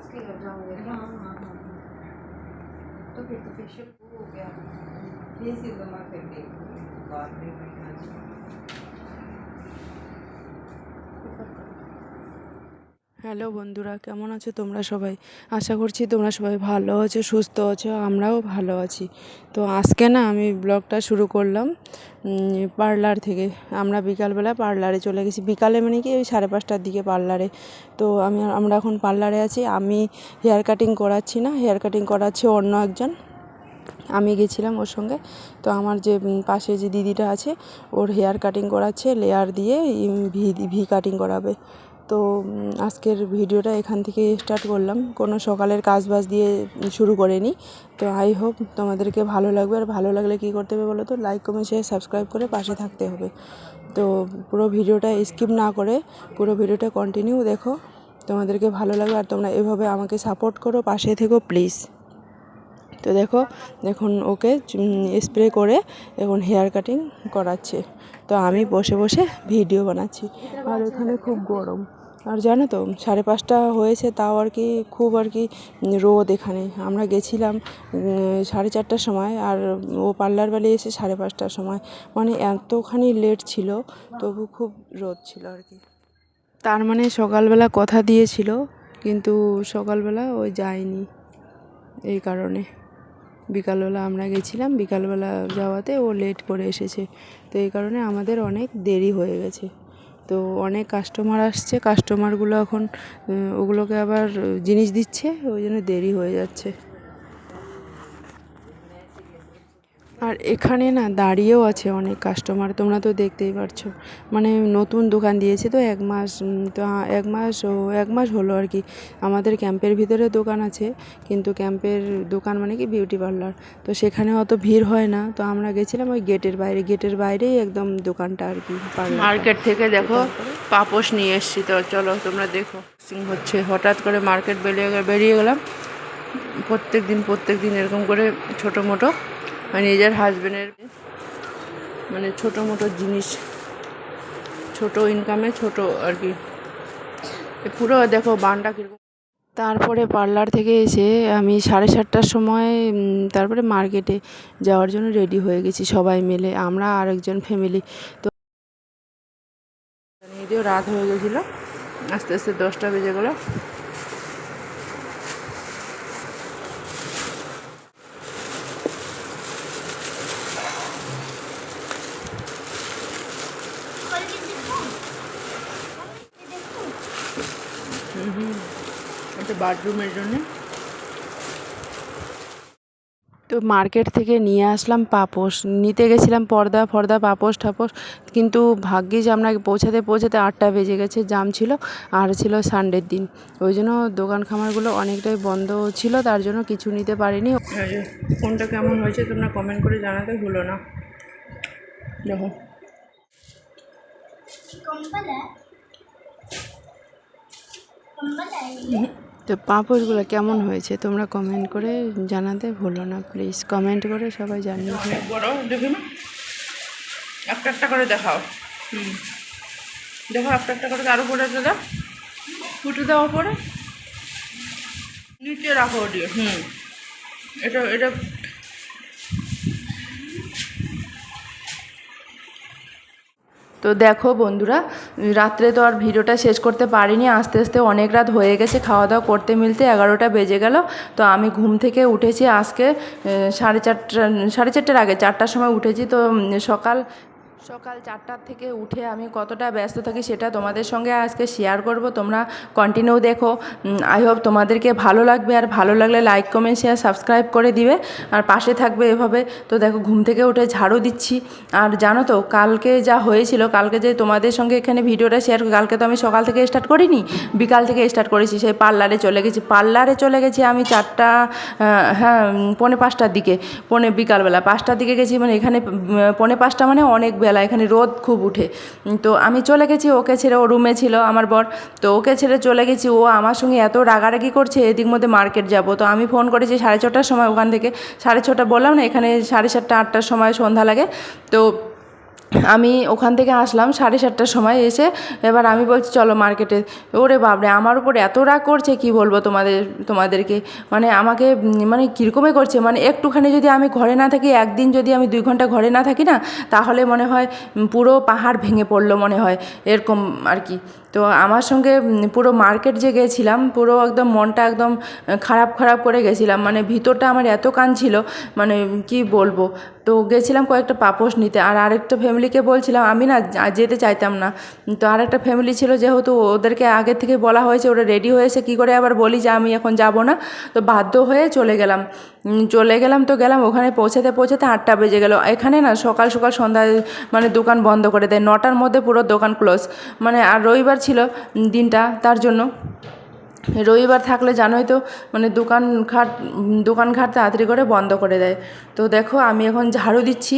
सांस के लग जाओगे हाँ हाँ हाँ तो फिर तो फेशियल हो गया। फेस तो मैं फिर देख बाद में হ্যালো বন্ধুরা, কেমন আছো তোমরা সবাই? আশা করছি তোমরা সবাই ভালো আছো, সুস্থ আছো, আমরাও ভালো আছি। তো আজকে না আমি ব্লগটা শুরু করলাম পার্লার থেকে। আমরা বিকালবেলা পার্লারে চলে গেছি। বিকালে মানে কি ওই সাড়ে পাঁচটার দিকে পার্লারে। তো আমি, আমরা এখন পার্লারে আছি। আমি হেয়ার কাটিং করাচ্ছি না, হেয়ার কাটিং করাচ্ছে অন্য একজন। আমি গেছিলাম ওর সঙ্গে। তো আমার যে পাশে যে দিদিটা আছে, ওর হেয়ার কাটিং করাচ্ছে, লেয়ার দিয়ে ভি ভি কাটিং করাবে। তো আজকের ভিডিওটা এখান থেকে স্টার্ট করলাম। কোনো সকালের কাজ বাজ দিয়ে শুরু করিনি। তো আই হোপ তোমাদেরকে ভালো লাগবে। আর ভালো লাগলে কী করতে হবে বলো তো? লাইক কমেন্ট শেয়ার সাবস্ক্রাইব করে পাশে থাকতে হবে। তো পুরো ভিডিওটা স্কিপ না করে, পুরো ভিডিওটা কন্টিনিউ দেখো। তোমাদেরকে ভালো লাগবে আর তোমরা এভাবে আমাকে সাপোর্ট করো, পাশে থেকো প্লিজ তো দেখো, এখন ওকে স্প্রে করে এখন হেয়ার কাটিং করাচ্ছে। তো আমি বসে বসে ভিডিও বানাচ্ছি। আর এখানে খুব গরম। আর জানো তো, সাড়ে পাঁচটা হয়েছে, তাও আর কি খুব আর কি রোদ এখানে। আমরা গেছিলাম সাড়ে চারটার সময়, আর ও পার্লার বেলে এসে সাড়ে পাঁচটার সময়। মানে এতখানি লেট ছিল, তবু খুব রোদ ছিল আর কি। তার মানে সকালবেলা কথা দিয়েছিল, কিন্তু সকালবেলা ও যায়নি এই কারণে। বিকালবেলা আমরা গেছিলাম, বিকালবেলা যাওয়াতে ও লেট করে এসেছে। তো এই কারণে আমাদের অনেক দেরি হয়ে গেছে। তো অনেক কাস্টমার আসছে কাস্টমারগুলো এখন ওগুলোকে আবার জিনিস দিচ্ছে, ওই জন্য দেরি হয়ে যাচ্ছে। আর এখানে না দাঁড়িয়েও আছে অনেক কাস্টমার তোমরা তো দেখতেই পারছ। মানে নতুন দোকান দিয়েছে তো এক মাস তো এক মাস ও, এক মাস হলো আর কি। আমাদের ক্যাম্পের ভিতরে দোকান আছে, কিন্তু ক্যাম্পের দোকান মানে কি বিউটি পার্লার তো সেখানে অত ভিড় হয় না, তো আমরা গেছিলাম ওই গেটের বাইরে, গেটের বাইরেই একদম দোকানটা আর কি মার্কেট থেকে দেখো, পাপোশ নিয়ে এসছি তো, চলো তোমরা দেখো। হচ্ছে, হঠাৎ করে মার্কেট বেরিয়ে বেরিয়ে গেলাম। প্রত্যেক দিন প্রত্যেক দিন এরকম করে ছোটো মোটো। মানে নিজের হাজবেন্ডের মানে ছোটো মোটো জিনিস ছোট ইনকামে ছোট আর কি। পুরো দেখো বানটা কীরকম। তারপরে পার্লার থেকে এসে আমি সাড়ে সাতটার সময় তারপরে মার্কেটে যাওয়ার জন্য রেডি হয়ে গেছি সবাই মিলে আমরা আরেকজন ফ্যামিলি তো রাত হয়ে গেছিল আস্তে আস্তে দশটা বেজে গেলো। আছে বাথরুমের জন্য। তো মার্কেট থেকে নিয়ে আসলাম পাপোশ। নিতে গেছিলাম পর্দা ফর্দা পাপোস ঠাপোস কিন্তু ভাগ্যিস আমরা পৌঁছাতে পৌঁছাতে আটটা বেজে গেছে জাম ছিল আর ছিল সানডের দিন। ওই জন্য দোকান খামারগুলো অনেকটাই বন্ধ ছিল তার জন্য কিছু নিতে পারিনি। আচ্ছা, ফোনটা কেমন হয়েছে তোমরা কমেন্ট করে জানাতে ভুলো না। দেখো। কম্পালা কম্পালা তো পাঁপড়গুলো কেমন হয়েছে তোমরা কমেন্ট করে জানাতে ভুলো না প্লিজ কমেন্ট করে সবাই জানিয়ে একটা একটা করে দেখাও। হুম। দেখো, একটা একটা করে আরও পরে দাও ফুটে দেওয়া পরে নিচে রাখো ওটি হুম। এটা এটা তো দেখো বন্ধুরা, রাত্রে তো আর ভিডিওটা শেষ করতে পারিনি, আস্তে আস্তে অনেক রাত হয়ে গেছে, খাওয়া দাওয়া করতে মিলতে এগারোটা বেজে গেল। তো আমি ঘুম থেকে উঠেছি আজকে সাড়ে চারটা, সাড়ে চারটার আগে, চারটার সময় উঠেছি। তো সকাল সকাল চারটার থেকে উঠে আমি কতটা ব্যস্ত থাকি সেটা তোমাদের সঙ্গে আজকে শেয়ার করব। তোমরা কন্টিনিউ দেখো। আই হোপ তোমাদেরকে ভালো লাগবে আর ভালো লাগলে লাইক কমেন্ট শেয়ার সাবস্ক্রাইব করে দিবে। আর পাশে থাকবে এভাবে। তো দেখো, ঘুম থেকে উঠে ঝাড়ু দিচ্ছি। আর জানো তো, কালকে যা হয়েছিল, কালকে যে তোমাদের সঙ্গে এখানে ভিডিওটা শেয়ার কালকে তো আমি সকাল থেকে স্টার্ট করিনি, বিকাল থেকে স্টার্ট করেছি, সেই পার্লারে চলে গেছি। পার্লারে চলে গেছি আমি চারটা হ্যাঁ পৌনে পাঁচটার দিকে, পৌনে বিকালবেলা। পাঁচটার দিকে গেছি মানে এখানে পৌনে পাঁচটা মানে অনেক বেলা এখানে রোদ খুব উঠে। তো আমি চলে গেছি, ওকে ছেড়ে, ও রুমে ছিল আমার বর। তো ওকে ছেড়ে চলে গেছি, ও আমার সঙ্গে এত রাগারাগি করছে, এদিক মধ্যে মার্কেট যাব। তো আমি ফোন করেছি সাড়ে ছটার সময় ওখান থেকে। সাড়ে ছটা বললাম না, এখানে সাড়ে সাতটা, আটটার সময় সন্ধ্যা লাগে। তো আমি ওখান থেকে আসলাম সাড়ে সাতটার সময় এসে এবার আমি বলছি, চলো মার্কেটে ওরে বাপরে, আমার উপর এত রাগ করছে, কি বলব তোমাদের, তোমাদেরকে? মানে আমাকে মানে কীরকমই করছে? মানে একটুখানি যদি আমি ঘরে না থাকি, একদিন যদি আমি দুই ঘণ্টা ঘরে না থাকি না, তাহলে মনে হয় পুরো পাহাড় ভেঙে পড়ল মনে হয়, এরকম আর কি। তো আমার সঙ্গে পুরো মার্কেট যে গেছিলাম, পুরো একদম মনটা একদম খারাপ খারাপ করে গেছিলাম। মানে ভিতরটা আমার এত কাঁদছিল মানে কি বলব? তো গেছিলাম কয়েকটা পাপোশ নিতে। আর আরেকটা ফ্যামিলিকে বলছিলাম, আমি না যেতে চাইতাম না। তো আরেকটা ফ্যামিলি ছিল, যেহেতু ওদেরকে আগে থেকে বলা হয়েছে, ওরা রেডি হয়েছে, কি করে আবার বলি যে আমি এখন যাব না? তো বাধ্য হয়ে চলে গেলাম। চলে গেলাম তো গেলাম, ওখানে পৌঁছাতে পৌঁছাতে আটটা বেজে গেল। এখানে না সকাল সকাল সন্ধ্যায় মানে দোকান বন্ধ করে দেয়। নটার মধ্যে পুরো দোকান ক্লোজ মানে আর রবিবার ছিল দিনটা তার জন্য। রবিবার থাকলে জানোই তো মানে দোকানঘাট দোকানঘাট তাড়াতাড়ি করে বন্ধ করে দেয়। তো দেখো আমি এখন ঝাড়ু দিচ্ছি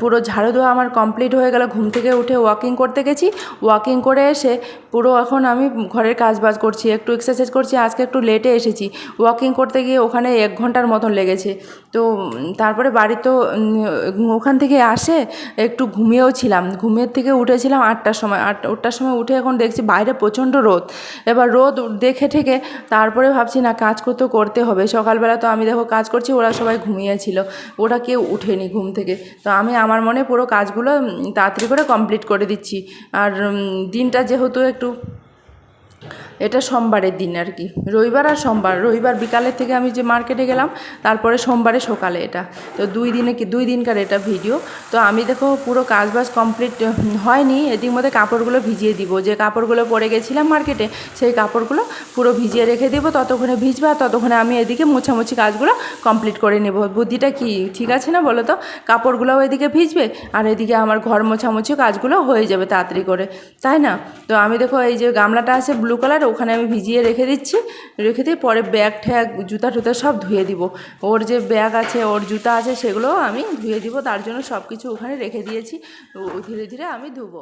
পুরো ঝাড়ু দেওয়া আমার কমপ্লিট হয়ে গেল, ঘুম থেকে উঠে ওয়াকিং করতে গেছি। ওয়াকিং করে এসে পুরো এখন আমি ঘরের কাজ বাজ করছি, একটু এক্সারসাইজ করছি, আজকে একটু লেটে এসেছি। ওয়াকিং করতে গিয়ে ওখানে এক ঘণ্টার মতন লেগেছে। তো তারপরে বাড়ি তো ওখান থেকে আসে, একটু ঘুমিয়েও ছিলাম। ঘুমের থেকে উঠেছিলাম আটটার সময়, আট আটটার সময় উঠে এখন দেখছি বাইরে প্রচণ্ড রোদ। এবার রোদ দেখে ঠেকে তারপরে ভাবছি, না, কাজ করতে করতে হবে। সকালবেলা তো আমি দেখো কাজ করছি, ওরা সবাই ঘুমিয়েছিল। ওরা কেউ উঠেনি ঘুম থেকে। তো আমি, আমার মনে পুরো কাজগুলো তাড়াতাড়ি করে কমপ্লিট করে দিচ্ছি। আর দিনটা যেহেতু একটু এটা সোমবারের দিন আর কি। রবিবার আর সোমবার। রবিবার বিকালের থেকে আমি যে মার্কেটে গেলাম, তারপরে সোমবারে সকালে এটা। তো দুই দিনে কি, দুই দিনকার এটা ভিডিও। তো আমি দেখো পুরো কাজ বাজ কমপ্লিট হয়নি। এদিক মধ্যে কাপড়গুলো ভিজিয়ে দিব। যে কাপড়গুলো পরে গেছিলাম মার্কেটে, সেই কাপড়গুলো পুরো ভিজিয়ে রেখে দিব। ততক্ষণে ভিজবে, ততক্ষণে আমি এদিকে মোছামুছি কাজগুলো কমপ্লিট করে নেব। বুদ্ধিটা কি, ঠিক আছে না বলো তো? কাপড়গুলোও এদিকে ভিজবে, আর এদিকে আমার ঘর মোছামুছি কাজগুলো হয়ে যাবে তাড়াতাড়ি করে। তাই না? তো আমি দেখো এই যে গামলাটা আছে ব্লু কালার ওখানে আমি ভিজিয়ে রেখে দিচ্ছি, রেখে দিয়ে পরে ব্যাগ ঠ্যাগ, জুতা টুতা সব ধুয়ে দিব। ওর যে ব্যাগ আছে, ওর জুতা আছে সেগুলো আমি ধুয়ে দিব। তার জন্য সব কিছু ওখানে রেখে দিয়েছি। ধীরে ধীরে আমি ধুবো।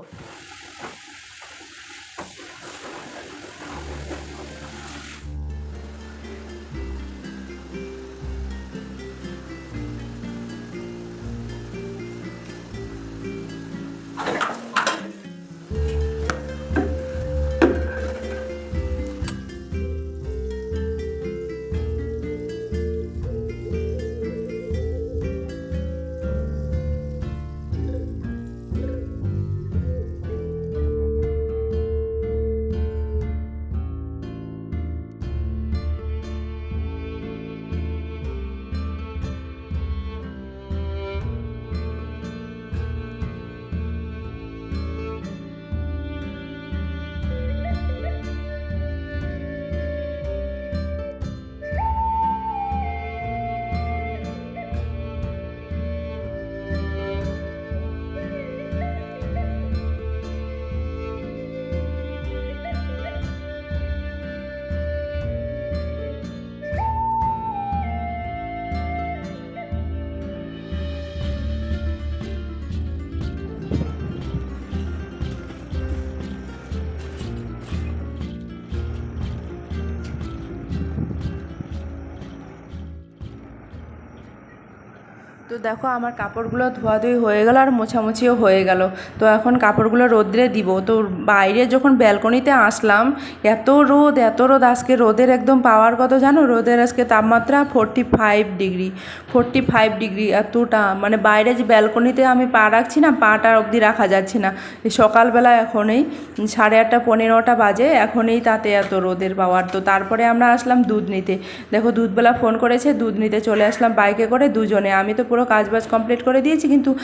তো দেখো আমার কাপড়গুলো ধোয়াধুয়ি হয়ে গেল আর মোছামুছিও হয়ে গেল। তো এখন কাপড়গুলো রোদ্রে দিব। তো বাইরে যখন ব্যালকনিতে আসলাম, এত রোদ এত রোদ। আজকে রোদের একদম পাওয়ার কত জানো? রোদের আজকে তাপমাত্রা forty five degree forty five degree এতটা। মানে বাইরে যে ব্যালকনিতে আমি পা রাখছি না, পাটা অবধি রাখা যাচ্ছে না। সকালবেলা এখনই সাড়ে আটটা, পনেরোটা বাজে, এখনই তাতে এত রোদের পাওয়ার। তো তারপরে আমরা আসলাম দুধ নিতে। দেখো দুধবেলা ফোন করেছে, দুধ নিতে চলে আসলাম বাইকে করে দুজনে। আমি তো পুরো কাজ বাজ কমপ্লিট করে দিয়েছি, কিন্তু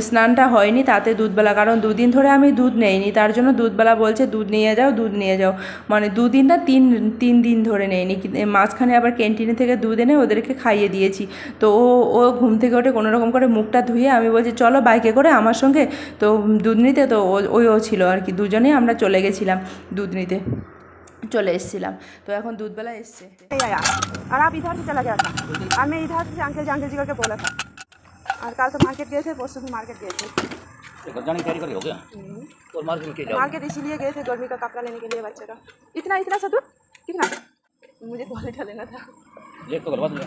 স্নানটা হয়নি তাতে দুধবেলা, কারণ দুদিন ধরে আমি দুধ নেইনি, তার জন্য দুধবেলা বলছে দুধ নিয়ে যাও, দুধ নিয়ে যাও। মানে দুদিন না তিন তিন দিন ধরে নেয়নি কি- মাঝখানে আবার ক্যান্টিনে থেকে দুধ এনে ওদেরকে খাইয়ে দিয়েছি। তো ও ও ঘুম থেকে ওঠে কোনো রকম করে মুখটা ধুয়ে আমি বলছি, চলো বাইকে করে আমার সঙ্গে তো দুধ নিতে। তো ও- ওই ও ছিল আর কি, দুজনেই আমরা চলে গেছিলাম দুধ নিতে। চলে এসেছিলাম তো এখন দুধবেলা এসছে आया और आप इधर से चला गया था और मैं इधर से अंकल जी अंकल जी करके बोला था और कल तो मार्केट गए थे परसों भी मार्केट गए थे घर जाने की तैयारी करी हो गया और मार्केट में क्या जाओ मार्केट इसीलिए गए थे गर्मी का कपड़ा लेने के लिए बच्चे का इतना इतना सा दूर कितना मुझे क्वालिटी लेना था लेट तो करवा दूंगा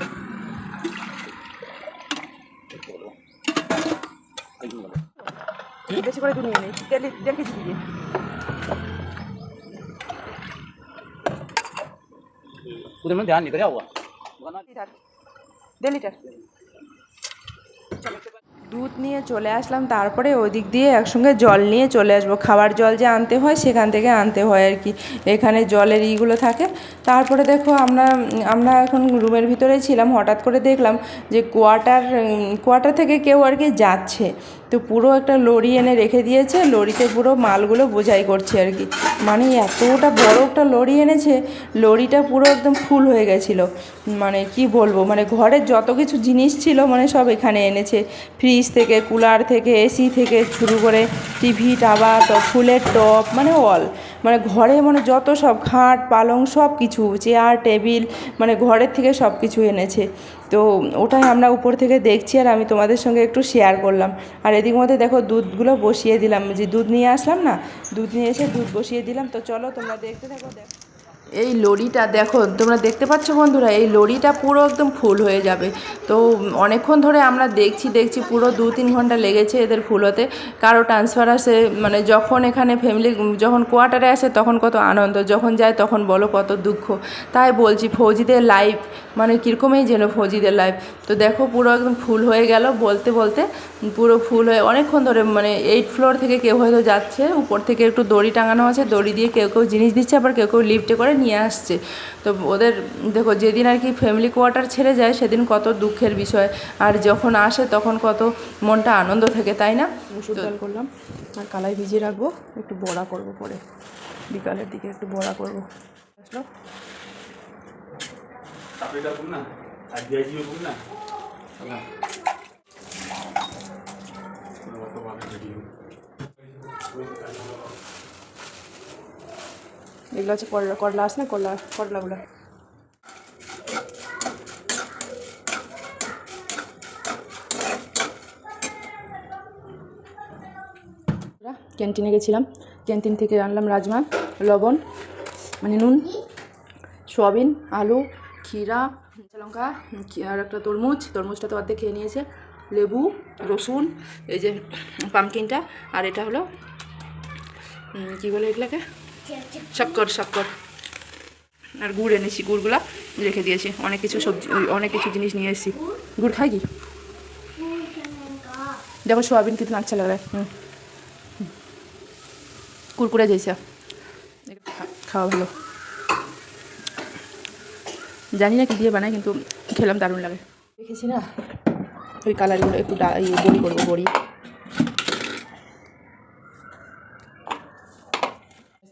বেশি করে দুনিয়া নেই দেড় লি- দেড় কেজি দিয়ে उधर में ध्यान नहीं दिया हुआ। दो लीटर। দুধ নিয়ে চলে আসলাম, তারপরে ওদিক দিয়ে একসঙ্গে জল নিয়ে চলে আসব। খাবার জল যে আনতে হয় সেখান থেকে আনতে হয় আর কি। এখানে জলের ইগুলো থাকে। তারপরে দেখো আমরা আমরা এখন রুমের ভিতরে ছিলাম। হঠাৎ করে দেখলাম যে কোয়ার্টার কোয়ার্টার থেকে কেউ আর কি যাচ্ছে। তো পুরো একটা লরি এনে রেখে দিয়েছে। লরিতে পুরো মালগুলো বোঝাই করছে আর কি। মানে এতটা বড় একটা লরি এনেছে, লরিটা পুরো একদম ফুল হয়ে গেছিল। মানে কি বলব? মানে ঘরের যত কিছু জিনিস ছিল মানে সব এখানে এনেছে। ফ্রিজ থেকে কুলার থেকে এসি থেকে শুরু করে টিভি টাবা টপ ফুলের টপ মানে অল মানে ঘরে মানে যত সব খাট, পালং সব কিছু চেয়ার টেবিল মানে ঘরের থেকে সব কিছু এনেছে। তো ওটাই আমরা উপর থেকে দেখছি আর আমি তোমাদের সঙ্গে একটু শেয়ার করলাম। আর এদিক মধ্যে দেখো দুধগুলো বসিয়ে দিলাম। যে দুধ নিয়ে আসলাম না? দুধ নিয়ে এসে দুধ বসিয়ে দিলাম। তো চলো তোমরা দেখতে থাকো, দেখো। এই লরিটা দেখো, তোমরা দেখতে পাচ্ছ বন্ধুরা, এই লরিটা পুরো একদম ফুল হয়ে যাবে। তো অনেকক্ষণ ধরে আমরা দেখছি দেখছি পুরো দু তিন ঘণ্টা লেগেছে এদের ফুল হতে। কারও ট্রান্সফার আসে মানে যখন এখানে ফ্যামিলি যখন কোয়ার্টারে আসে তখন কত আনন্দ, যখন যায় তখন বলো কত দুঃখ। তাই বলছি, ফৌজিদের লাইফ মানে কীরকমই যেন ফৌজিদের লাইফ তো দেখো পুরো একদম ফুল হয়ে গেল বলতে বলতে। পুরো ফুল হয়ে অনেকক্ষণ ধরে মানে এইট ফ্লোর থেকে কেউ হয়তো যাচ্ছে উপর থেকে একটু দড়ি টাঙানো আছে দড়ি দিয়ে কেউ কেউ জিনিস দিচ্ছে আবার কেউ কেউ লিফটে করে নিয়ে আসছে। তো ওদের দেখো যেদিন আর কি ফ্যামিলি কোয়ার্টার ছেড়ে যায় সেদিন কত দুঃখের বিষয়। আর যখন আসে তখন কত মনটা আনন্দ থাকে তাই না? মুসুর ডাল করলাম। আর কালাই ভিজিয়ে রাখব। একটু বড়া করব পরে। বিকালের দিকে একটু বড়া করব। আসলো? এগুলো হচ্ছে করলা করলা আছে না করলা করলাগুলো ক্যান্টিনে গেছিলাম ক্যান্টিন থেকে আনলাম রাজমা লবণ মানে নুন সয়াবিন আলু ক্ষীরা কাঁচা লঙ্কা আর একটা তরমুজ। তরমুজটা তো অর্ধেক খেয়ে নিয়েছে। লেবু, রসুন, এই যে পামকিনটা, আর এটা হলো কী বলে এগুলোকে? শক্কর শক্কর। আর গুড় এনেছি, গুড়গুলা রেখে দিয়েছি। অনেক কিছু সবজি অনেক কিছু জিনিস নিয়ে এসেছি। গুড় খাই কি? দেখো, সোয়াবিন কিতনা আচ্ছা লাগে হুম। কুরকুরে जैसा খাওয়া ভালো। জানি না কি দিয়ে বানায়, কিন্তু খেলাম দারুণ লাগে। দেখেছি না? ওই কালারগুলো, একটু বড়ি করব, বড়ি।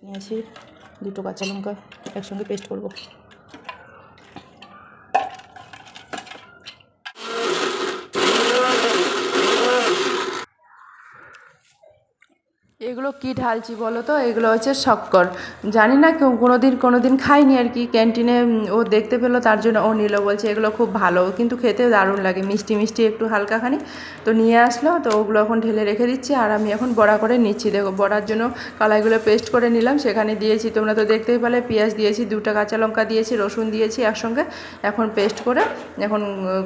নিয়ে আসি দুটো কাঁচা লঙ্কা, একসঙ্গে পেস্ট করব। এগুলো কি ঢালছি বলো তো? এগুলো হচ্ছে শক্কর। জানি না কোনো দিন কোনো দিন খাইনি আর কি। ক্যান্টিনে ও দেখতে পেল, তার জন্য ও নিল, বলছে এগুলো খুব ভালো। কিন্তু খেতে দারুণ লাগে, মিষ্টি মিষ্টি একটু হালকাখানি। তো নিয়ে আসলো, তো ওগুলো এখন ঢেলে রেখে দিচ্ছি। আর আমি এখন বড়া করে নিচ্ছি। দেখো, বড়ার জন্য কলাইগুলো পেস্ট করে নিলাম। সেখানে দিয়েছি, তোমরা তো দেখতেই পেলে, পেঁয়াজ দিয়েছি, দুটো কাঁচা লঙ্কা দিয়েছি, রসুন দিয়েছি একসঙ্গে। এখন পেস্ট করে এখন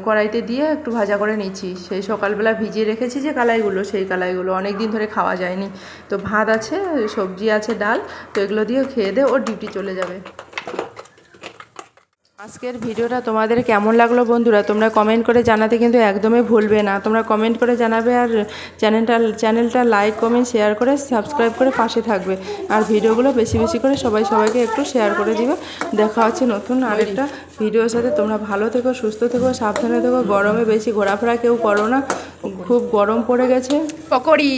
কড়াইতে দিয়ে একটু ভাজা করে নিচ্ছি। সেই সকালবেলা ভিজিয়ে রেখেছি যে কালাইগুলো, সেই কালাইগুলো অনেক দিন ধরে খাওয়া যায়নি। তো ভাত আছে সবজি আছে ডাল তো এগুলো দিয়ে খেয়ে দে ওর ডিউটি চলে যাবে। আজকের ভিডিওটা তোমাদের কেমন লাগল বন্ধুরা? তোমরা কমেন্ট করে জানাতে কিন্তু একদমই ভুলবে না। তোমরা কমেন্ট করে জানাবে আর চ্যানেলটা চ্যানেলটা লাইক কমেন্ট শেয়ার করে সাবস্ক্রাইব করে পাশে থাকবে। আর ভিডিওগুলো বেশি বেশি করে সবাই সবাইকে একটু শেয়ার করে দিবে। দেখা হচ্ছে নতুন আরেকটা ভিডিওর সাথে। তোমরা ভালো থেকো সুস্থ থেকো সাবধানে থেকো। গরমে বেশি ঘোরাফেরা কেউ করো না। খুব গরম পড়ে গেছে। পকোড়ি।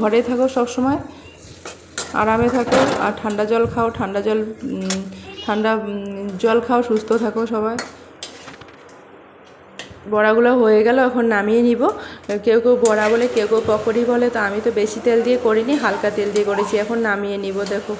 ঘরে থাকো সবসময়। আরামে থাকো। আর ঠান্ডা জল খাও। ঠান্ডা জল ঠান্ডা জল খাও, সুস্থ থাকো সবাই। বড়াগুলো হয়ে গেল, এখন নামিয়ে নিব। কেউ কেউ বড়া বলে, কেউ কেউ পকোড়ি বলে, তো আমি তো বেশি তেল দিয়ে করিনি, হালকা তেল দিয়ে করেছি, এখন নামিয়ে নিব, দেখো।